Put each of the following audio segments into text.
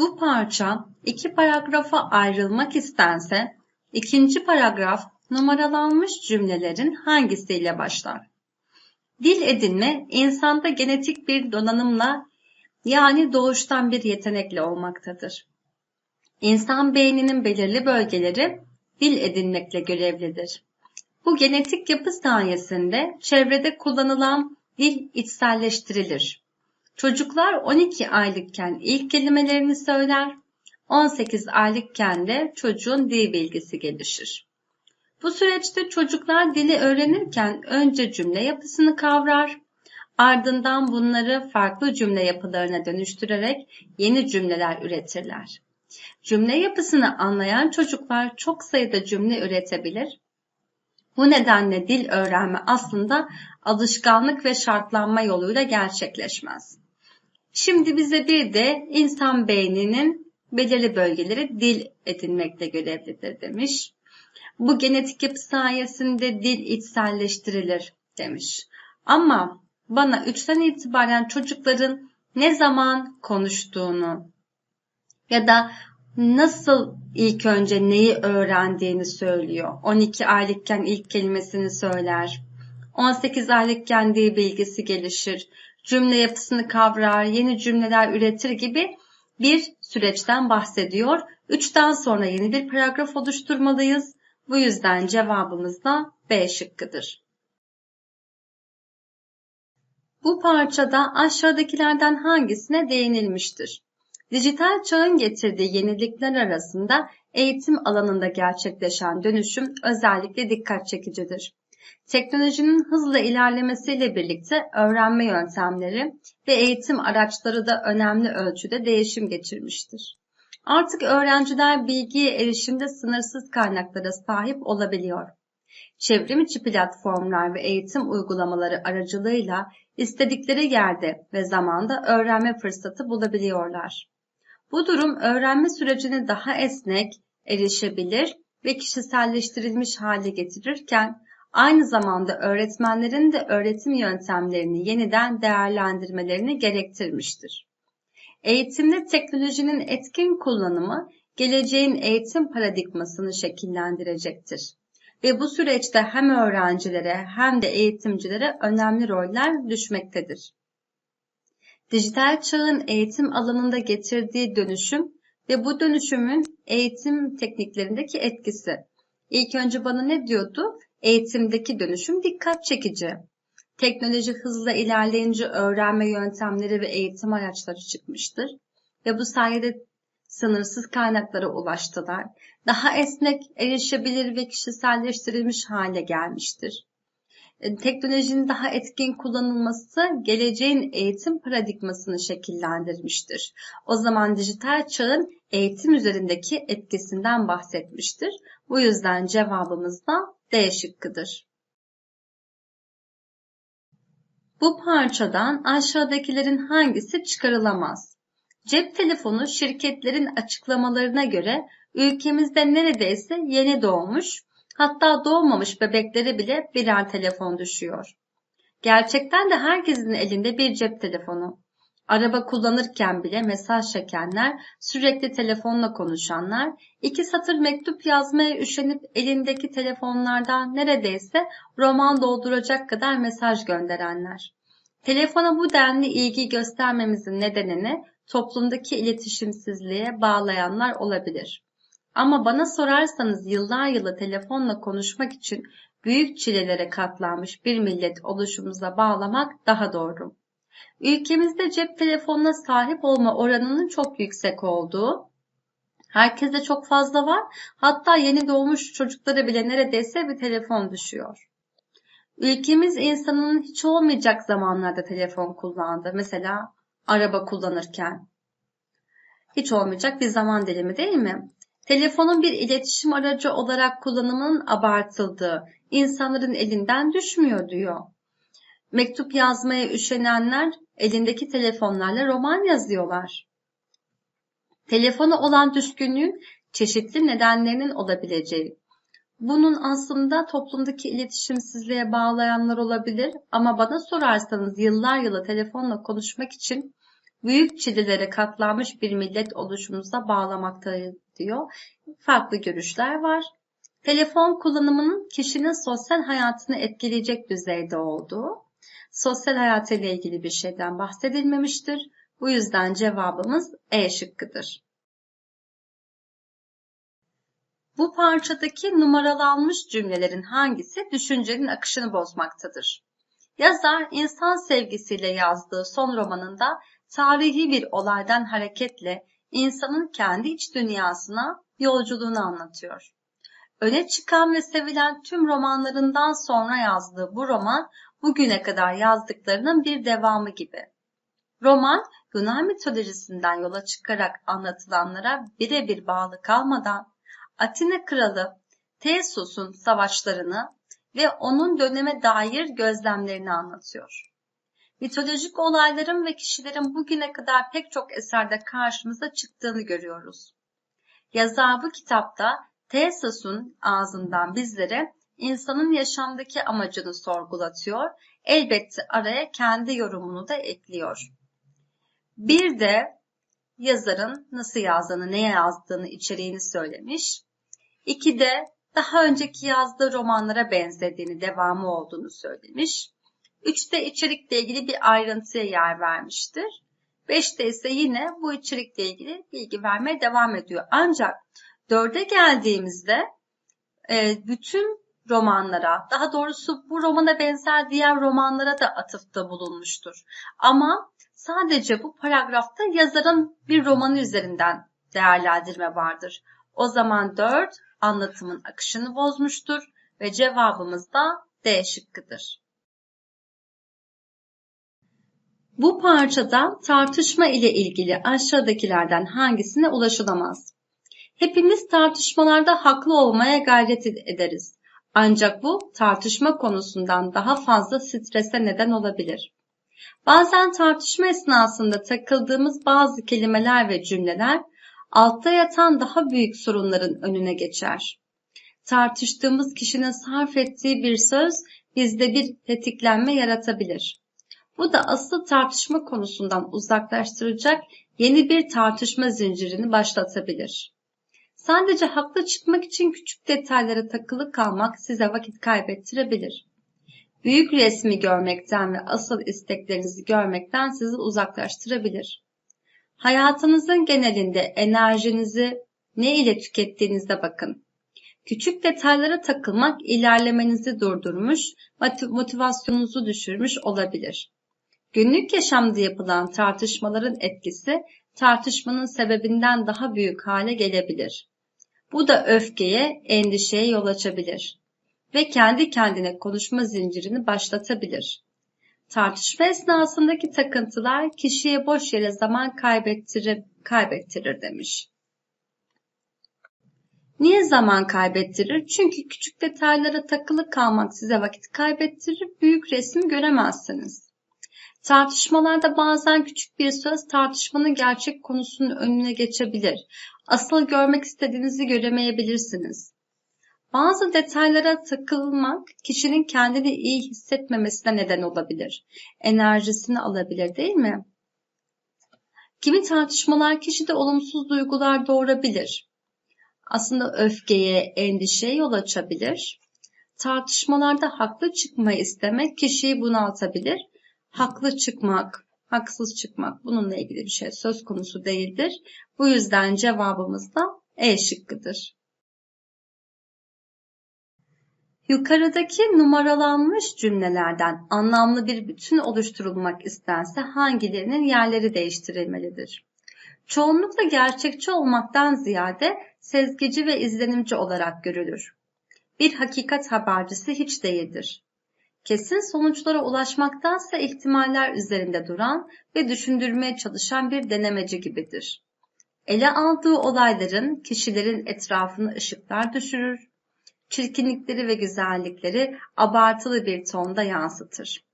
Bu parça iki paragrafa ayrılmak istense ikinci paragraf numaralanmış cümlelerin hangisiyle başlar? Dil edinme insanda genetik bir donanımla yani doğuştan bir yetenekle olmaktadır. İnsan beyninin belirli bölgeleri dil edinmekle görevlidir. Bu genetik yapı sayesinde çevrede kullanılan dil içselleştirilir. Çocuklar 12 aylıkken ilk kelimelerini söyler, 18 aylıkken de çocuğun dil bilgisi gelişir. Bu süreçte çocuklar dili öğrenirken önce cümle yapısını kavrar, ardından bunları farklı cümle yapılarına dönüştürerek yeni cümleler üretirler. Cümle yapısını anlayan çocuklar çok sayıda cümle üretebilir. Bu nedenle dil öğrenme aslında alışkanlık ve şartlanma yoluyla gerçekleşmez. Şimdi bize bir de insan beyninin belirli bölgeleri dil edinmekle görevlidir demiş. Bu genetik yapı sayesinde dil içselleştirilir demiş. Ama bana 3'ten itibaren çocukların ne zaman konuştuğunu ya da nasıl ilk önce neyi öğrendiğini söylüyor. 12 aylıkken ilk kelimesini söyler. 18 aylıkken dil bilgisi gelişir. Cümle yapısını kavrar, yeni cümleler üretir gibi bir süreçten bahsediyor. 3'ten sonra yeni bir paragraf oluşturmalıyız. Bu yüzden cevabımız da B şıkkıdır. Bu parçada aşağıdakilerden hangisine değinilmiştir? Dijital çağın getirdiği yenilikler arasında eğitim alanında gerçekleşen dönüşüm özellikle dikkat çekicidir. Teknolojinin hızla ilerlemesiyle birlikte öğrenme yöntemleri ve eğitim araçları da önemli ölçüde değişim geçirmiştir. Artık öğrenciler bilgiye erişimde sınırsız kaynaklara sahip olabiliyor. Çevrim içi platformlar ve eğitim uygulamaları aracılığıyla istedikleri yerde ve zamanda öğrenme fırsatı bulabiliyorlar. Bu durum öğrenme sürecini daha esnek, erişebilir ve kişiselleştirilmiş hale getirirken aynı zamanda öğretmenlerin de öğretim yöntemlerini yeniden değerlendirmelerini gerektirmiştir. Eğitimde teknolojinin etkin kullanımı geleceğin eğitim paradigmasını şekillendirecektir. Ve bu süreçte hem öğrencilere hem de eğitimcilere önemli roller düşmektedir. Dijital çağın eğitim alanında getirdiği dönüşüm ve bu dönüşümün eğitim tekniklerindeki etkisi. İlk önce bana ne diyordu? Eğitimdeki dönüşüm dikkat çekici. Teknoloji hızla ilerleyince öğrenme yöntemleri ve eğitim araçları çıkmıştır. Ve bu sayede sınırsız kaynaklara ulaştılar. Daha esnek, erişebilir ve kişiselleştirilmiş hale gelmiştir. E, teknolojinin daha etkin kullanılması geleceğin eğitim paradigmasını şekillendirmiştir. O zaman dijital çağın eğitim üzerindeki etkisinden bahsetmiştir. Bu yüzden cevabımız da D şıkkıdır. Bu parçadan aşağıdakilerin hangisi çıkarılamaz? Cep telefonu şirketlerin açıklamalarına göre ülkemizde neredeyse yeni doğmuş, hatta doğmamış bebeklere bile birer telefon düşüyor. Gerçekten de herkesin elinde bir cep telefonu. Araba kullanırken bile mesaj çekenler, sürekli telefonla konuşanlar, iki satır mektup yazmaya üşenip elindeki telefonlardan neredeyse roman dolduracak kadar mesaj gönderenler. Telefona bu denli ilgi göstermemizin nedenini toplumdaki iletişimsizliğe bağlayanlar olabilir. Ama bana sorarsanız yıllar yılı telefonla konuşmak için büyük çilelere katlanmış bir millet oluşumuza bağlamak daha doğru. Ülkemizde cep telefonuna sahip olma oranının çok yüksek olduğu, herkeste çok fazla var, hatta yeni doğmuş çocuklara bile neredeyse bir telefon düşüyor. Ülkemiz insanın hiç olmayacak zamanlarda telefon kullandı. Mesela araba kullanırken. Hiç olmayacak bir zaman dilimi değil mi? Telefonun bir iletişim aracı olarak kullanımının abartıldığı, insanların elinden düşmüyor diyor. Mektup yazmaya üşenenler elindeki telefonlarla roman yazıyorlar. Telefona olan düşkünlüğün çeşitli nedenlerinin olabileceği. Bunun aslında toplumdaki iletişimsizliğe bağlayanlar olabilir ama bana sorarsanız yıllar yılı telefonla konuşmak için büyük çilelere katlanmış bir millet oluşumuza bağlamaktadır diyor. Farklı görüşler var. Telefon kullanımının kişinin sosyal hayatını etkileyecek düzeyde olduğu, sosyal hayatıyla ilgili bir şeyden bahsedilmemiştir. Bu yüzden cevabımız E şıkkıdır. Bu parçadaki numaralanmış cümlelerin hangisi düşüncenin akışını bozmaktadır? Yazar insan sevgisiyle yazdığı son romanında tarihi bir olaydan hareketle insanın kendi iç dünyasına yolculuğunu anlatıyor. Öne çıkan ve sevilen tüm romanlarından sonra yazdığı bu roman bugüne kadar yazdıklarının bir devamı gibi. Roman Yunan mitolojisinden yola çıkarak anlatılanlara birebir bağlı kalmadan Atina kralı Theseus'un savaşlarını ve onun döneme dair gözlemlerini anlatıyor. Mitolojik olayların ve kişilerin bugüne kadar pek çok eserde karşımıza çıktığını görüyoruz. Yazar bu kitapta Theseus'un ağzından bizlere insanın yaşamdaki amacını sorgulatıyor, elbette araya kendi yorumunu da ekliyor. Bir de yazarın nasıl yazdığını, neye yazdığını, içeriğini söylemiş. İki de daha önceki yazdığı romanlara benzediğini, devamı olduğunu söylemiş. Üçte içerikle ilgili bir ayrıntıya yer vermiştir. Beşte ise yine bu içerikle ilgili bilgi vermeye devam ediyor. Ancak dörde geldiğimizde e, bütün romanlara, daha doğrusu bu romana benzer diğer romanlara da atıfta bulunmuştur. Ama sadece bu paragrafta yazarın bir romanı üzerinden değerlendirme vardır. O zaman 4 anlatımın akışını bozmuştur ve cevabımız da D şıkkıdır. Bu parçada tartışma ile ilgili aşağıdakilerden hangisine ulaşılamaz? Hepimiz tartışmalarda haklı olmaya gayret ederiz. Ancak bu tartışma konusundan daha fazla strese neden olabilir. Bazen tartışma esnasında takıldığımız bazı kelimeler ve cümleler altta yatan daha büyük sorunların önüne geçer. Tartıştığımız kişinin sarf ettiği bir söz bizde bir tetiklenme yaratabilir. Bu da asıl tartışma konusundan uzaklaştıracak yeni bir tartışma zincirini başlatabilir. Sadece haklı çıkmak için küçük detaylara takılı kalmak size vakit kaybettirebilir. Büyük resmi görmekten ve asıl isteklerinizi görmekten sizi uzaklaştırabilir. Hayatınızın genelinde enerjinizi ne ile tükettiğinize bakın. Küçük detaylara takılmak ilerlemenizi durdurmuş, motivasyonunuzu düşürmüş olabilir. Günlük yaşamda yapılan tartışmaların etkisi tartışmanın sebebinden daha büyük hale gelebilir. Bu da öfkeye, endişeye yol açabilir ve kendi kendine konuşma zincirini başlatabilir. Tartışma esnasındaki takıntılar kişiye boş yere zaman kaybettirir, kaybettirir demiş. Niye zaman kaybettirir? Çünkü küçük detaylara takılı kalmak size vakit kaybettirir, büyük resim göremezsiniz. Tartışmalarda bazen küçük bir söz tartışmanın gerçek konusunun önüne geçebilir. Asıl görmek istediğinizi göremeyebilirsiniz. Bazı detaylara takılmak kişinin kendini iyi hissetmemesine neden olabilir. Enerjisini alabilir değil mi? Kimi tartışmalar kişide olumsuz duygular doğurabilir. Aslında öfkeye, endişeye yol açabilir. Tartışmalarda haklı çıkmayı istemek kişiyi bunaltabilir. Haklı çıkmak, haksız çıkmak bununla ilgili bir şey söz konusu değildir. Bu yüzden cevabımız da E şıkkıdır. Yukarıdaki numaralanmış cümlelerden anlamlı bir bütün oluşturulmak istense hangilerinin yerleri değiştirilmelidir? Çoğunlukla gerçekçi olmaktan ziyade sezgici ve izlenimci olarak görülür. Bir hakikat habercisi hiç değildir. Kesin sonuçlara ulaşmaktansa ihtimaller üzerinde duran ve düşündürmeye çalışan bir denemeci gibidir. Ele aldığı olayların kişilerin etrafını ışıklar düşürür, çirkinlikleri ve güzellikleri abartılı bir tonda yansıtır.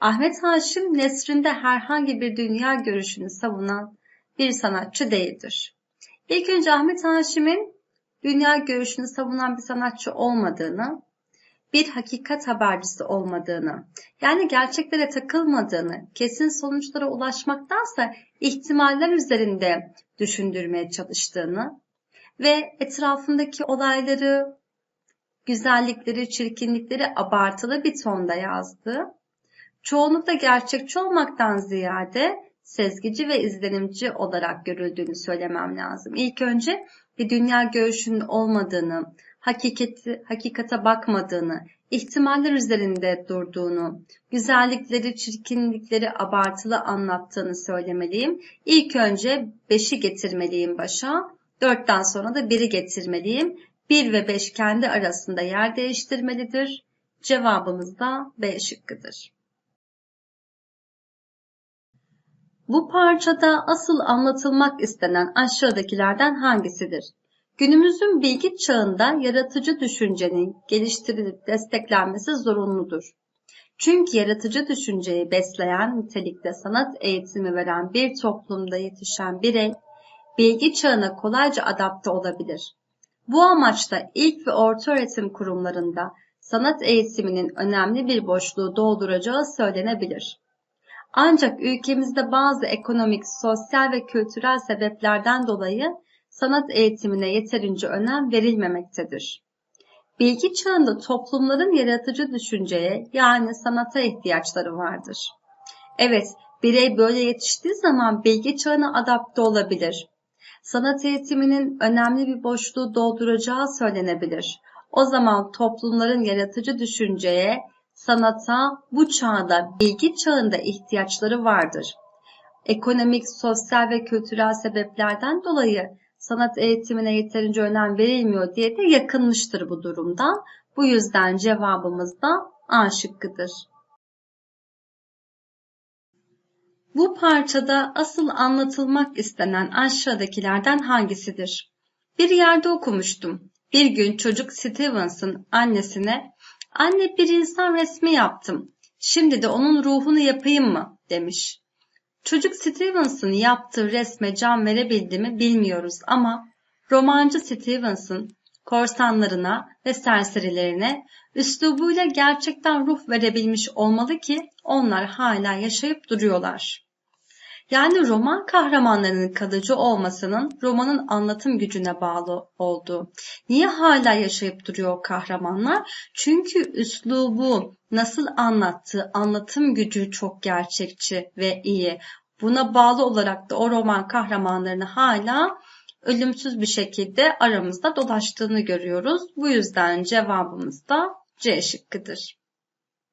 Ahmet Haşim nesrinde herhangi bir dünya görüşünü savunan bir sanatçı değildir. İlk önce Ahmet Haşim'in dünya görüşünü savunan bir sanatçı olmadığını, bir hakikat habercisi olmadığını, yani gerçeklere takılmadığını, kesin sonuçlara ulaşmaktansa ihtimaller üzerinde düşündürmeye çalıştığını ve etrafındaki olayları, güzellikleri, çirkinlikleri abartılı bir tonda yazdı. Çoğunlukla gerçekçi olmaktan ziyade sezgici ve izlenimci olarak görüldüğünü söylemem lazım. İlk önce bir dünya görüşünün olmadığını, hakikati, hakikate bakmadığını, ihtimaller üzerinde durduğunu, güzellikleri, çirkinlikleri abartılı anlattığını söylemeliyim. İlk önce 5'i getirmeliyim başa, 4'ten sonra da 1'i getirmeliyim. 1 ve 5 kendi arasında yer değiştirmelidir. Cevabımız da B şıkkıdır. Bu parçada asıl anlatılmak istenen aşağıdakilerden hangisidir? Günümüzün bilgi çağında yaratıcı düşüncenin geliştirilip desteklenmesi zorunludur. Çünkü yaratıcı düşünceyi besleyen nitelikte sanat eğitimi veren bir toplumda yetişen birey, bilgi çağına kolayca adapte olabilir. Bu amaçla ilk ve orta öğretim kurumlarında sanat eğitiminin önemli bir boşluğu dolduracağı söylenebilir. Ancak ülkemizde bazı ekonomik, sosyal ve kültürel sebeplerden dolayı sanat eğitimine yeterince önem verilmemektedir. Bilgi çağında toplumların yaratıcı düşünceye yani sanata ihtiyaçları vardır. Evet, birey böyle yetiştiği zaman bilgi çağına adapte olabilir. Sanat eğitiminin önemli bir boşluğu dolduracağı söylenebilir. O zaman toplumların yaratıcı düşünceye, sanata bu çağda, bilgi çağında ihtiyaçları vardır. Ekonomik, sosyal ve kültürel sebeplerden dolayı sanat eğitimine yeterince önem verilmiyor diye de yakınmıştır bu durumdan. Bu yüzden cevabımız da A şıkkıdır. Bu parçada asıl anlatılmak istenen aşağıdakilerden hangisidir? Bir yerde okumuştum. Bir gün çocuk Stevens'ın annesine Anne bir insan resmi yaptım. Şimdi de onun ruhunu yapayım mı? demiş. Çocuk Stevens'ın yaptığı resme can verebildi mi bilmiyoruz ama romancı Stevenson korsanlarına ve serserilerine üslubuyla gerçekten ruh verebilmiş olmalı ki onlar hala yaşayıp duruyorlar. Yani roman kahramanlarının kalıcı olmasının romanın anlatım gücüne bağlı olduğu. Niye hala yaşayıp duruyor kahramanlar? Çünkü üslubu, nasıl anlattığı, anlatım gücü çok gerçekçi ve iyi. Buna bağlı olarak da o roman kahramanlarını hala ölümsüz bir şekilde aramızda dolaştığını görüyoruz. Bu yüzden cevabımız da C şıkkıdır.